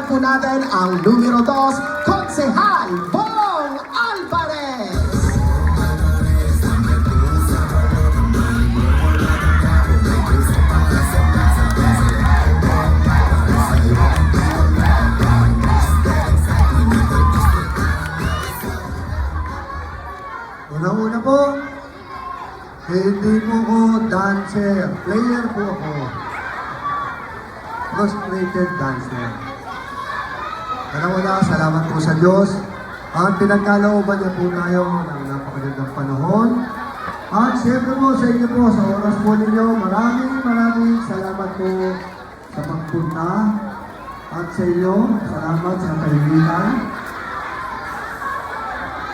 Palakpakan po natin ang numero 2, Konsehal Bong Alvarez! Una-una po, hindi po ako dancer. Player po ako. Frustrated dancer. Una-una, salamat po sa Diyos. At pinagkalooban niya po tayo ng napakagandang panahon. At siyempre po sa inyo po, sa oras po ninyo, maraming maraming salamat po sa pagpunta. At sa inyo, salamat sa kaibigan.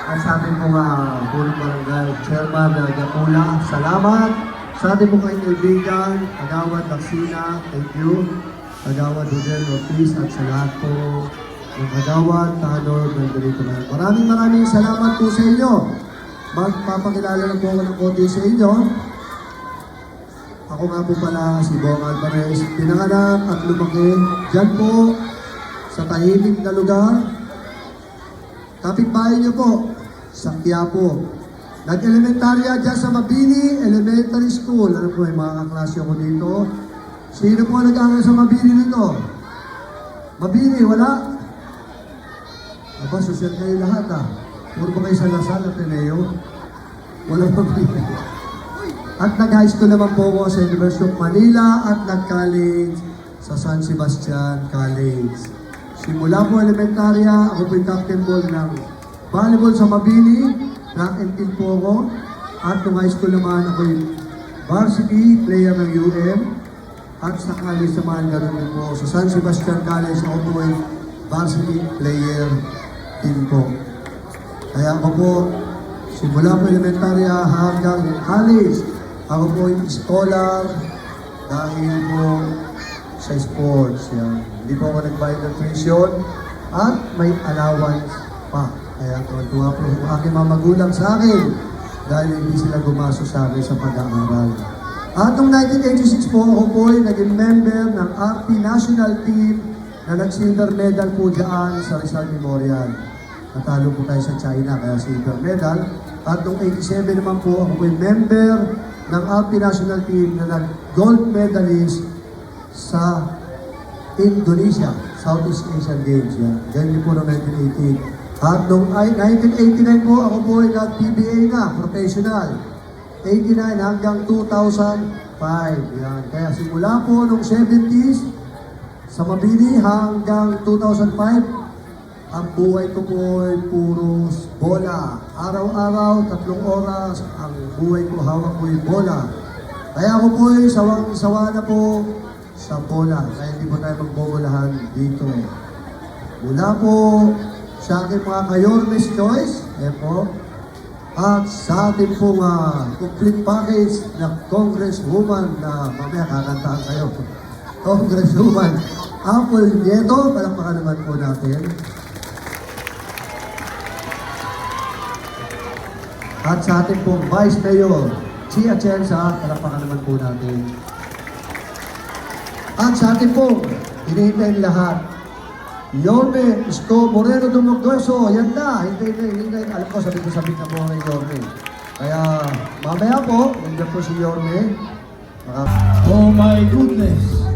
At sa ating mga Purong Barangay Chairman na Gapula, salamat. Sa ating mga kaibigan, Agawad Laksina, thank you. Agawad Rodel Ortiz at sa lahat po ng Agawad, Tanor, Bendelito na. Maraming maraming salamat po sa inyo. Magpapakilala na po ako ng konti sa inyo. Ako nga po pala si Bong Alvarez, pinanganak at lumaki dyan po sa tahimik na lugar, Kapitbahay niyo po, sa Quiapo. Nag-elementarya dyan sa Mabini Elementary School. Ano po, yung mga kaklase ko dito. Sino po nag-aaral sa Mabini nito? Mabini, wala? Aba, social kayo lahat ah. Puro ba kayo sa at Teneo? Walang Mabini. At nag-high school naman po ako sa University of Manila at nag-college sa San Sebastian College. Simula po elementarya, ako po yung captain ball ng volleyball sa Mabini, track and field po ako. At nung high school naman, ako yung varsity player ng UM. At sa college naman, ganoon din po. Sa San Sebastian College, ako po yung varsity player din po. Kaya ako po, simula po elementarya hanggang college, ako po yung scholar dahil po sa sports. Yan. Hindi po ako nagbayad ng tuition at may allowance pa. Kaya tuwa po yung aking mga magulang sa akin dahil hindi sila gumaso sa akin sa pag-aaral. At noong 1986 po, ako po ay naging member ng RP National Team na nag-silver medal po dyan sa Rizal Memorial. Natalo po tayo sa China, kaya silver medal. At noong 87 naman po, ako po ay member ng RP National Team na nag-gold medalist sa Indonesia, Southeast Asian Games. Yan. Ganyan po noong 1988. At noong ay- 1989 po, ako po ay nag-PBA na, professional. 89 hanggang 2005. Yan. Kaya simula po noong 70s, sa Mabini hanggang 2005, ang buhay ko po ay puro bola. Araw-araw, tatlong oras, ang buhay ko hawak ko ay bola. Kaya ako po ay sawang-sawa na po sa bola. Kaya hindi po tayo magbobolahan dito. Mula po sa aking mga kayormes choice, eh po, at sa ating pong ah, complete package na Congresswoman na mamaya kakantaan kayo. Congresswoman Apple Nieto, palakpakan naman po natin. At sa ating pong Vice Mayor, Chia Chensa, palakpakan naman po natin. At sa ating pong hinihintay lahat, Yorme Isko Moreno Dumugdoso, yan na, hintay na, hintay. Alam ko, sabi ko sabi na po kay Yorme. Kaya mamaya po, nandiyan po si Yorme. Maka- Oh my goodness.